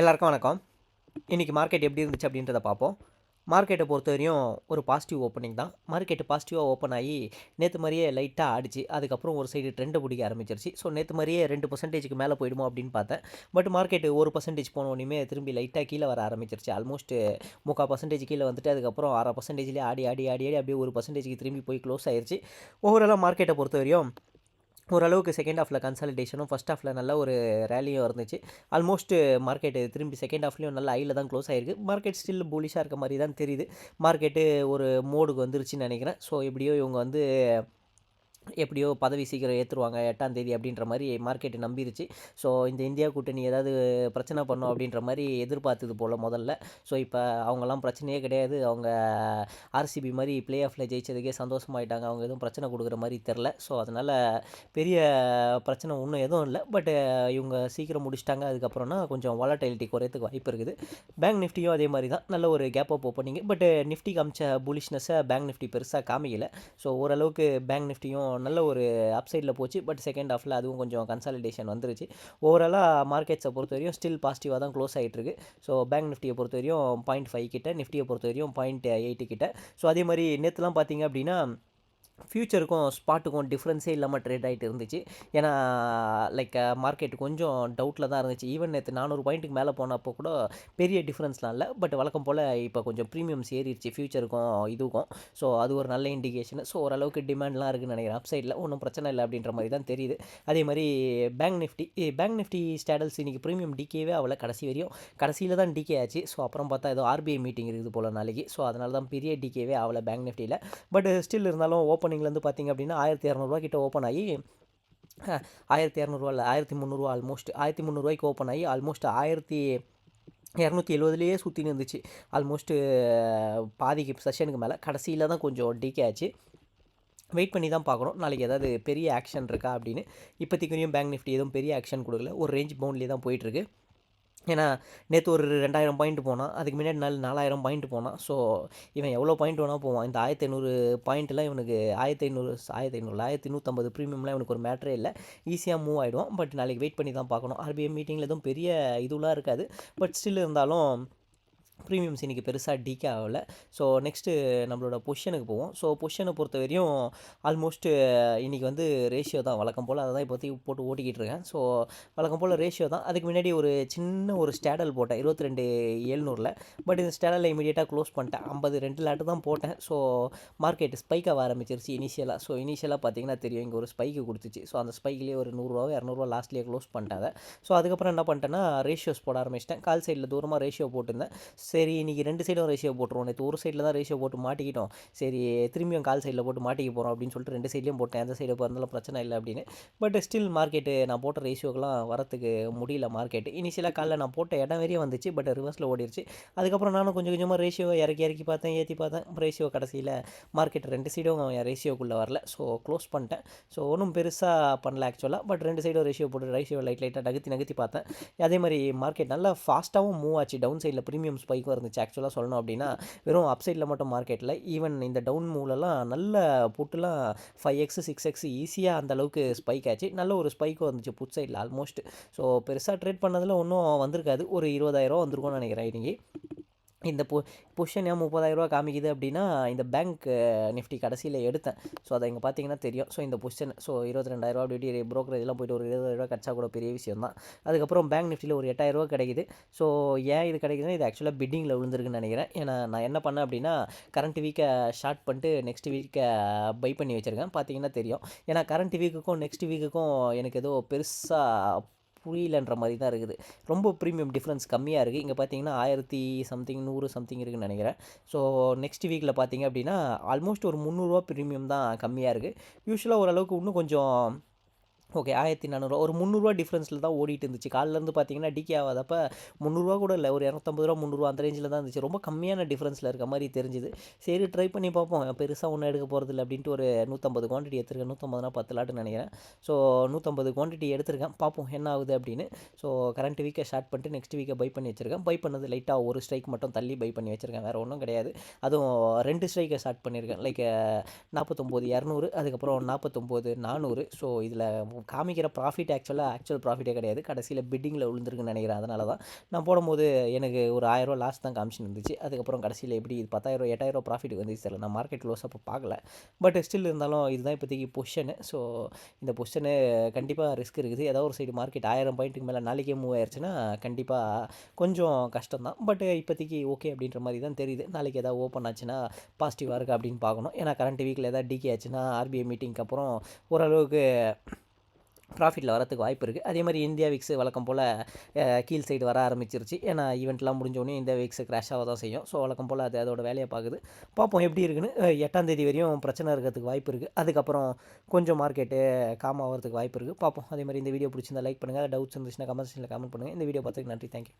எல்லாருக்கும் வணக்கம். இன்றைக்கி மார்க்கெட் எப்படி இருந்துச்சு அப்படின்றத பார்ப்போம். மார்க்கெட்டை பொறுத்த வரையும் ஒரு பாசிட்டிவ் ஓப்பனிங் தான். மார்க்கெட்டு பாசிட்டிவாக ஓப்பன் ஆகி நேற்று மாதிரியே லைட்டாக ஆடிச்சு. அதுக்கப்புறம் ஒரு சைடு ட்ரெண்டை பிடிக்க ஆரம்பிச்சிருச்சு. ஸோ நேற்று மாதிரியே ரெண்டு பர்சன்டேஜுக்கு மேலே போயிடுமோ அப்படின்னு பார்த்தேன். பட் மார்க்கெட்டு ஒரு பர்சன்டேஜ் போனோடனே திரும்பி லைட்டாக கீழே வர ஆரம்பிச்சிருச்சு. ஆல்மோஸ்ட் முக்கால் பர்சன்டேஜ் கீழே வந்துட்டு அதுக்கப்புறம் அரை பர்சன்டேஜ்லேயே ஆடி ஆடி ஆடி ஆடி அப்படியே ஒரு பர்சன்டேஜுக்கு திரும்பி போய் க்ளோஸ் ஆயிடுச்சு ஓவராலாக மார்க்கெட்டை பொறுத்த வரையும் ஓரளவுக்கு செகண்ட் ஹாஃபில் கன்சாலிடேஷனும் ஃபஸ்ட் ஹாஃபில் நல்ல ஒரு ரேலியும் இருந்துச்சு. ஆல்மோஸ்ட் மார்க்கெட்டு திரும்பி செகண்ட் ஹாஃப்லேயும் நல்ல ஐயில் தான் க்ளோஸ் ஆயிருக்கு. மார்க்கெட் ஸ்டில் போலீஷாக இருக்க மாதிரி தான் தெரியுது. மார்க்கெட்டு ஒரு மோடுக்கு வந்துருச்சுன்னு நினைக்கிறேன். ஸோ எப்படியோ இவங்க வந்து எப்படியோ பதவி சீக்கிரம் ஏற்றுருவாங்க எட்டாம் தேதி அப்படின்ற மாதிரி மார்க்கெட்டு நம்பிருச்சு. ஸோ இந்த இந்தியா கூட்டணி ஏதாவது பிரச்சனை பண்ணும் அப்படின்ற மாதிரி எதிர்பார்த்தது போல் முதல்ல. ஸோ இப்போ அவங்கெல்லாம் பிரச்சனையே கிடையாது. அவங்க ஆர்சிபி மாதிரி ப்ளே ஆஃபில் ஜெயிச்சதுக்கே சந்தோஷமாயிட்டாங்க. அவங்க எதுவும் பிரச்சனை கொடுக்குற மாதிரி தெரில ஸோ அதனால் பெரிய பிரச்சனை ஒன்றும் எதுவும் இல்லை. பட் இவங்க சீக்கிரம் முடிச்சிட்டாங்க. அதுக்கப்புறம்னா கொஞ்சம் வாலட்டிலிட்டி குறையத்துக்கு வாய்ப்பு இருக்குது. பேங்க் நிஃப்டியும் அதே மாதிரி தான். நல்ல ஒரு gap up opening but Nifty காமிச்ச புலிஷ்னஸை பேங்க் நிஃப்டி பெருசாக காமிக்கல. ஸோ ஓரளவுக்கு பேங்க் நிஃப்டியும் நல்ல ஒரு அப்சைடில் போச்சு. பட் செகண்ட் ஹாஃபில் அதுவும் கொஞ்சம் கன்சாலிடேஷன் வந்துருச்சு. ஓவராலாக மார்க்கெட்ஸை பொறுத்த வரையும் ஸ்டில் பாசிட்டிவாக தான் க்ளோஸ் ஆகிட்டு இருக்கு ஸோ பேங்க் நிஃப்டியை பொறுத்த வரையும் பாயிண்ட் ஃபைவ் கிட்ட நிஃப்டியை பொறுத்த வரையும் பாயிண்ட் எயிட்டு கிட்ட. ஸோ அதே மாதிரி நேற்றுலாம் பார்த்தீங்க அப்படின்னா ஃப்யூச்சருக்கும் ஸ்பாட்டுக்கும் டிஃப்ரென்ஸே இல்லாமல் ட்ரேட் ஆகிட்டு இருந்துச்சு. ஏன்னா லைக் மார்க்கெட் கொஞ்சம் டவுட்டில் தான் இருந்துச்சு. ஈவன் நேற்று நானூறு பாயிண்ட்டுக்கு மேலே போனப்போ கூட பெரிய டிஃப்ரென்ஸ்லாம் இல்லை. பட் வழக்கம் போல் இப்போ கொஞ்சம் ப்ரீமியம்ஸ் ஏறிடுச்சு ஃப்யூச்சருக்கும் இதுக்கும். ஸோ அது ஒரு நல்ல இண்டிகேஷன் ஸோ ஓரளவுக்கு டிமாண்ட்லாம் இருக்குன்னு நினைக்கிறேன். அப்சைடில் ஒன்றும் பிரச்சனை இல்லை அப்படின்ற மாதிரி தான் தெரியுது. அதே மாதிரி bank Nifty bank Nifty straddles இன்றைக்கி ப்ரீமியம் டிகேவே அவ்வளோ கடைசி வரையும் கடைசியில் தான் டிகே ஆச்சு. ஸோ அப்புறம் பார்த்தா ஏதோ ஆர்பிஐ மீட்டிங் இருக்குது போல் நாளைக்கு. ஸோ அதனால தான் பெரிய டிகேவே ஆகலை பேங்க் நிஃப்டியில் பட் ஸ்டில் இருந்தாலும் ஓப்பன் ஓப்பனிங்லேருந்து பார்த்தீங்க அப்படின்னா ஆயிரத்தி இரநூறுவா கிட்ட ஓப்பன் ஆகி ஆயிரத்தி இரநூறுவா இல்லை ஆயிரத்தி முந்நூறுவா ஆல்மோஸ்ட் ஆயிரத்தி முந்நூறுவாய்க்கு ஓப்பன் ஆகி ஆல்மோஸ்ட் ஆயிரத்தி இரநூத்தி எழுபதுலேயே சுற்றின்னு இருந்துச்சு. ஆல்மோஸ்ட்டு பாதிக்கு செஷனுக்கு மேலே. கடைசியில் தான் கொஞ்சம் டீக்கே ஆச்சு. வெயிட் பண்ணி தான் பார்க்கணும். நாளைக்கு ஏதாவது பெரிய ஆக்ஷன் இருக்கா அப்படின்னு. இப்போதைக்கு பேங்க் நிஃப்டி எதுவும் பெரிய ஆக்ஷன் கொடுக்கல. ஒரு ரேஞ்ச் பவுண்ட்லேயே தான் போயிட்டுருக்கு ஏன்னா நேற்று ஒரு ரெண்டாயிரம் பாயிண்ட் போனான். அதுக்கு முன்னாடி நாலு நாலாயிரம் பாயிண்ட் போனான். ஸோ இவன் எவ்வளோ பாயிண்ட் வேணால் போவான். இந்த ஆயிரத்தி ஐநூறு பாயிண்ட்லாம் இவனுக்கு ஆயிரத்தி ஐநூறு ஆயிரத்தி ஐநூறு ஆயிரத்தி நூற்றம்பது ப்ரீமியம்லாம் இவனுக்கு ஒரு மேட்ரே இல்லை. ஈஸியாக மூவ் ஆகிடுவான் பட் நாளைக்கு வெயிட் பண்ணி தான் பார்க்கணும் ஆர்பிஐ மீட்டிங்கில் எதுவும் பெரிய இதுவெலாம் இருக்காது. பட் ஸ்டில் இருந்தாலும் ப்ரீமியம்ஸ் இன்றைக்கி பெருசாக டீக்கே ஆகலை. ஸோ நெக்ஸ்ட்டு நம்மளோட பொஷனுக்கு போவோம். ஸோ பொஷனை பொறுத்த வரையும் ஆல்மோஸ்ட் இன்றைக்கி வந்து ரேஷியோ தான் வழக்கம் போல். அதை தான் இப்போதைக்கு போட்டு ஓட்டிக்கிட்டு இருக்கேன். ஸோ வழக்கம் போல் ரேஷியோ தான். அதுக்கு முன்னாடி ஒரு சின்ன ஒரு ஸ்டேடல் போட்டேன். இருபத்தி ரெண்டு ஏழ்நூறில் பட் இந்த ஸ்டேடலை இமீடியட்டாக க்ளோஸ் பண்ணிட்டேன். ஐம்பது ரெண்டு லேட்டு தான் போட்டேன். ஸோ மார்க்கெட் ஸ்பைக்காக ஆரம்பிச்சிருச்சு இனிஷியலாக ஸோ இனிஷியலாக பார்த்தீங்கன்னா தெரியும். இங்கே ஒரு ஸ்பைக்கு கொடுத்துச்சு ஸோ அந்த ஸ்பைக்லேயே ஒரு நூறுரூவா இரநூறுவா லாஸ்ட்லேயே க்ளோஸ் பண்ணிட்டேன் ஸோ அதுக்கப்புறம் என்ன பண்ணிட்டேன்னா ரேஷியோஸ் போட ஆரம்பிச்சிட்டேன். கால் சைடில் தூரமாக ரேஷியோ போட்டிருந்தேன். சரி இன்றைக்கி ரெண்டு சைடும் ரேஷியோ போட்டுருவோம். நேற்று ஒரு சைடில் தான் ரேஷியோ போட்டு மாட்டிக்கிட்டோம். சரி திரும்பியும் கால் சைடில் போட்டு மாட்டிக்க போகிறோம் அப்படின்னு சொல்லிட்டு ரெண்டு சைட்லேயும் போட்டேன். எந்த சைடு பிறந்தாலும் பிரச்சனை இல்லை அப்படின்னு. பட் ஸ்டில் மார்க்கெட்டு நான் போட்ட ரேஷியோக்கெலாம் வரத்துக்கு முடியல மார்க்கெட் இனிஷியலாக காலைல நான் போட்ட இடம் வரையும் வந்துச்சு. பட் ரிவர்ஸில் ஓடிடுச்சு அதுக்கப்புறம் நானும் கொஞ்சம் கொஞ்சமாக ரேஷியோ இறக்கி இறக்கி பார்த்தேன் ஏற்றி பார்த்தேன். ரேஷியோ கடைசியில் மார்க்கெட் ரெண்டு சைடும் ரேஷியோக்குள்ளே வரல. ஸோ க்ளோஸ் பண்ணிட்டேன். ஸோ ஒன்றும் பெருசாக பண்ணல ஆக்சுவலாக பட் ரெண்டு சைடும் ரேஷியோ போட்டு ரேஷியோ லைட் லைட்டாக நகர்த்தி நகர்த்தி பார்த்தேன். அதே மாதிரி மார்க்கெட் நல்லா ஃபாஸ்ட்டாகவும் மூவ் ஆச்சு. டவுன் சைடில் ப்ரீமியம் ஸ்பை ஸ்பைக்கும் இருந்துச்சு ஆக்சுவலாக சொல்லணும் அப்படின்னா வெறும் அப் சைடில் மட்டும் மார்க்கெட்டில் ஈவன் இந்த டவுன் மூலெல்லாம் நல்ல புட்டுலாம் ஃபைவ் எக்ஸ் சிக்ஸ் எக்ஸ் ஈஸியாக அந்த அளவுக்கு ஸ்பைக் ஆச்சு. நல்ல ஒரு ஸ்பைக்கும் வந்துச்சு புட் சைடில் ஆல்மோஸ்ட் ஸோ பெருசாக ட்ரேட் பண்ணதில் ஒன்றும் வந்திருக்காது. ஒரு இருபதாயிரம் வந்திருக்கும்னு நினைக்கிறேன் இன்றைக்கி இந்த பொ பொஷன் ஏன் முப்பதாயிரரூவா காமிக்குது அப்படின்னா இந்த பேங்க் நிஃப்டி கடைசியில் எடுத்தேன். ஸோ அதை இங்கே பார்த்தீங்கன்னா தெரியும். ஸோ இந்த பொஷன் ஸோ இருபத்தி ரெண்டாயிரரூவா அப்படி ப்ரோக்கரேஜ்லாம் போயிட்டு ஒரு இருபதாயிரரூவா கிடச்சா கூட பெரிய விஷயம் தான். அதுக்கப்புறம் பேங்க் நிஃப்டியில் ஒரு எட்டாயிரரூவா கிடைக்குது. ஸோ ஏன் இது கிடைக்குதுன்னா இது ஆக்சுவலாக பிட்டிங்கில் விழுந்துருக்குன்னு நினைக்கிறேன். ஏன்னா நான் என்ன பண்ணேன் அப்படின்னா கரண்ட் வீக்கை ஷார்ட் பண்ணிட்டு நெக்ஸ்ட் வீக்கை பை பண்ணி வச்சுருக்கேன். பார்த்தீங்கன்னா தெரியும். ஏன்னா கரண்ட் வீக்குக்கும் நெக்ஸ்ட் வீக்குக்கும் எனக்கு ஏதோ பெருசாக புரியலன்ற மாதிரி தான் இருக்குது. ரொம்ப ப்ரீமியம் டிஃப்ரென்ஸ் கம்மியாக இருக்குது இங்கே பார்த்தீங்கன்னா ஆயிரத்தி சம்திங் நூறு சம்திங் இருக்குதுன்னு நினைக்கிறேன். ஸோ நெக்ஸ்ட் வீக்கில் பார்த்தீங்க அப்படின்னா ஆல்மோஸ்ட் ஒரு முந்நூறுரூவா ப்ரீமியம் தான் கம்மியாக இருக்குது யூஸ்வலாக ஓரளவுக்கு இன்னும் கொஞ்சம் ஓகே ஆயிரத்தி நானூறுரூவா ஒரு முந்நூறுரூவா டிஃப்ரென்ஸில் தான் ஓடிட்டு இருந்துச்சு. காலிலேருந்து பார்த்தீங்கன்னா டிகே ஆகாதப்ப முந்நூறுரூவா கூட இல்லை. ஒரு இரநூத்தம்பது ரூபா முந்நூறுரூவா அந்த ரேஞ்சில் தான் இருந்துச்சு. ரொம்ப கம்மியான டிஃப்ரென்ஸில் இருக்க மாதிரி தெரிஞ்சுது. சரி ட்ரை பண்ணி பார்ப்போம் பெருசாக ஒன்றும் எடுக்க போகிறது இல்லை அப்படின்ட்டு ஒரு நூற்றம்பது குவான்டிட்டி எடுத்துருக்கேன். நூற்றம்பதுனா பத்து லாட்டுன்னு நினைக்கிறேன். ஸோ நூற்றம்பது குவான்டிட்டி எடுத்திருக்கேன். பார்ப்போம் என்ன ஆகுது அப்படின்னு. ஸோ கரண்ட் வீக்கை ஸ்டார்ட் பண்ணிட்டு நெக்ஸ்ட் வீக்கை பை பண்ணி வச்சிருக்கேன். பை பண்ணது லைட்டாக ஒரு ஸ்ட்ரைக் மட்டும் தள்ளி பை பண்ணி வச்சிருக்கேன். வேறு ஒன்றும் கிடையாது. அதுவும் ரெண்டு ஸ்ட்ரைக்கை ஸ்டார்ட் பண்ணியிருக்கேன். லைக் நாற்பத்தொம்போது இரநூறு அதுக்கப்புறம் நாற்பத்தொம்போது நானூறு. ஸோ இதில் காமிக்கிற ப்ராஃபிட் ஆக்சுவலாக ஆக்சுவல் ப்ராஃபிட்டே கிடையாது. கடைசியில் பிட்டிங்கில் விழுந்துருக்குன்னு நினைக்கிறேன். அதனால தான் நான் போடும்போது எனக்கு ஒரு ஆயிரரூவா லாஸ் தான் காமிச்சு இருந்துச்சு. அதுக்கப்புறம் கடைசியில் எப்படி இது பத்தாயிரம் எட்டாயிரம் ப்ராஃபிட் வந்துச்சு தெரியல. நான் மார்க்கெட் க்ளோஸ் அப்போ பார்க்கல. பட் ஸ்டில் இருந்தாலும் இதுதான் இப்போதைக்கு பொஷனு ஸோ இந்த பொஷனு கண்டிப்பாக ரிஸ்க் இருக்குது. ஏதோ ஒரு சைடு மார்க்கெட் ஆயிரம் பாயிண்ட்டுக்கு மேலே நாளைக்கே மூவ் ஆயிடுச்சுன்னா கண்டிப்பாக கொஞ்சம் கஷ்டம் தான் பட் இப்போதைக்கு ஓகே அப்படின்ற மாதிரி தான் தெரியுது. நாளைக்கு ஏதாவது ஓப்பன் ஆச்சுன்னா பாசிட்டிவாக இருக்குது அப்படின்னு பார்க்கணும். ஏன்னா கரண்ட் வீக்கில் ஏதாவது டிகே ஆச்சுன்னா ஆர்பிஐ மீட்டிங்க்கு அப்புறம் ஓரளவுக்கு ப்ராஃபிட்டில் வரத்துக்கு வாய்ப்பு இருக்குது அதே மாதிரி இந்தியா விக்ஸ் வழக்கம் போல் கீழ் சைடு வர ஆரம்பிச்சிருச்சு. ஏன்னா ஈவெண்ட்லாம் முடிஞ்சோடனே இந்தியா விக்ஸ் கிராஷ் ஆக தான் செய்யும். ஸோ வழக்கம் போல் அது அதோட வேலையை பார்க்குது. பார்ப்போம் எப்படி இருக்குன்னு. எட்டாந்தேதி எட்டாம் தேதி வரையும் பிரச்சனை இருக்கிறதுக்கு வாய்ப்பு இருக்குது அதுக்கப்புறம் கொஞ்சம் மார்க்கெட்டு காம் ஆகிறதுக்கு வாய்ப்பு இருக்குது பார்ப்போம். அதே மாதிரி இந்த வீடியோ பிடிச்சிருந்தா லைக் பண்ணுங்கள் டவுட்ஸ் இருந்துச்சுன்னா கமெண்ட் செக்ஷனில் கமெண்ட் பண்ணுங்கள் இந்த வீடியோ பார்த்துக்கு நன்றி. தேங்க்யூ